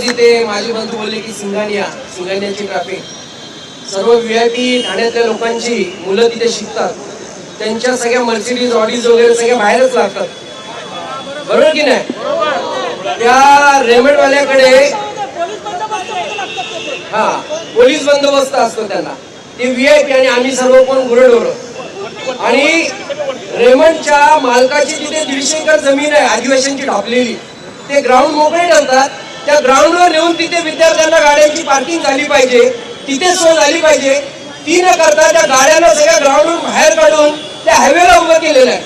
तिथे माझे बंधू बोलले की सिंगानिया सिंगानियाची ट्रॅफिक सर्व व्ही आय पी ठाण्यातल्या लोकांची मुलं तिथे शिकतात. त्यांच्या सगळ्या मर्सिडीज ऑडीज वगैरे सगळ्या बाहेरच लागतात. बरोबर की नाही? त्या रेमेडवाल्याकडे हा पोलीस बंदोबस्त असतो त्यांना. ते व्ही आय पी आणि आम्ही सर्व कोण गुरडोर आणि रेमंडच्या मालकाची तिथे दीडशे एकर जमीन आहे आदिवासींची ढापलेली. ते ग्राउंड मोकळे ठेवतात त्या ग्राउंडवर नेऊन तिथे विद्यार्थ्यांना गाड्यांची पार्किंग झाली पाहिजे. तिथे सोय झाली पाहिजे. ती न करता त्या गाड्यांना सगळ्या ग्राउंडवरून बाहेर काढून त्या हायवेला उभं केलेलं आहे.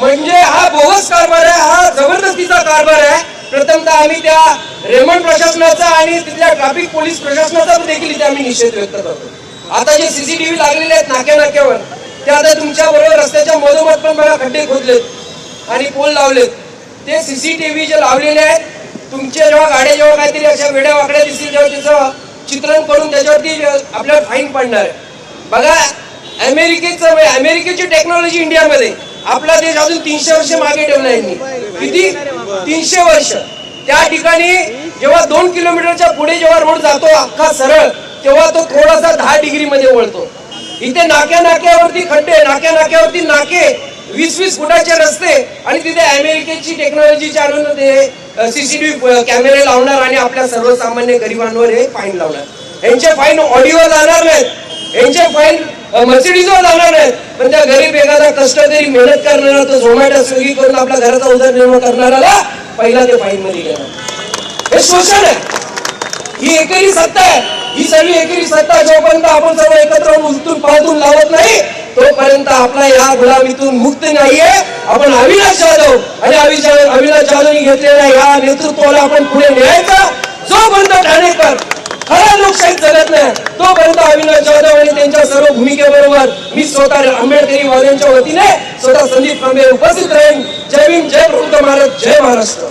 म्हणजे हा बोगस कारभार आहे हा जबरदस्तीचा कारभार आहे. प्रथमतः आम्ही त्या रेमंड प्रशासनाचा आणि तिथल्या ट्रॅफिक पोलीस प्रशासनाचा देखील इथे आम्ही निषेध व्यक्त करतो. आता जे सीसीटीव्ही लागलेले आहेत नाक्या नाक्यावर ते आता तुमच्या बरोबर रस्त्याच्या मधोमध पण बघा खड्डे खोदलेत आणि पोल लावलेत. ते सीसीटीव्ही जे लावलेले आहेत तुमच्या जेव्हा गाड्या जेव्हा काहीतरी अशा वेड्या वाकड्या दिसतील जेव्हा त्याचं चित्रण करून त्याच्यावरती आपल्याला फाईन पडणार आहे. बघा अमेरिकेचं अमेरिकेची टेक्नॉलॉजी इंडियामध्ये आपला देश अजून तीनशे वर्ष मागे ठेवला यांनी. किती? तीनशे वर्ष. त्या ठिकाणी जेव्हा दोन किलोमीटरच्या पुढे जेव्हा रोड जातो अख्खा सरळ तेव्हा तो थोडासा दहा डिग्री मध्ये वळतो. इथे नाक्या नाक्यावरती खड्डे नाक्या नाक्यावरती नाके वीस वीस फुटाचे रस्ते आणि तिथे अमेरिकेची टेक्नॉलॉजी आणून ते सीसीटीव्ही कॅमेरे लावणार आणि आपल्या सर्वसामान्य गरिबांवर हे फाईन लावणार. यांचे फाईन ऑडिओ जाणार नाहीत. यांचे फाईन मर्सिडीजवर जाणार नाहीत. पण त्या गरीब एखादा कष्ट तरी मेहनत करणारा तो झोमॅटो स्विगी करून आपल्या घराचा उदरनिर्वाह करणाऱ्याला पहिला ते फाईन मध्ये गेला हे शोषण आहे. ही एकेरी सत्ता आहे. ही सगळी एकेरी सत्ता जोपर्यंत आपण सर्व एकत्र उलटून पाहतून लावत नाही तोपर्यंत आपला या गुलामीतून मुक्त नाहीये. आपण अविनाश जाधव आणि अविनाश जाधवनी घेतलेल्या या नेतृत्वाला आपण पुढे न्यायचा. जोपर्यंत ठाणेकर खरा लोकशाही जगत नाही तोपर्यंत अविनाश जाधव आणि त्यांच्या सर्व भूमिकेबरोबर मी स्वतः आंबेडकरी वाद्यांच्या वतीने स्वतः संदीप कांबे उपस्थित राहीन. जय भीम जय प्रभुत्व महाराज जय महाराष्ट्र.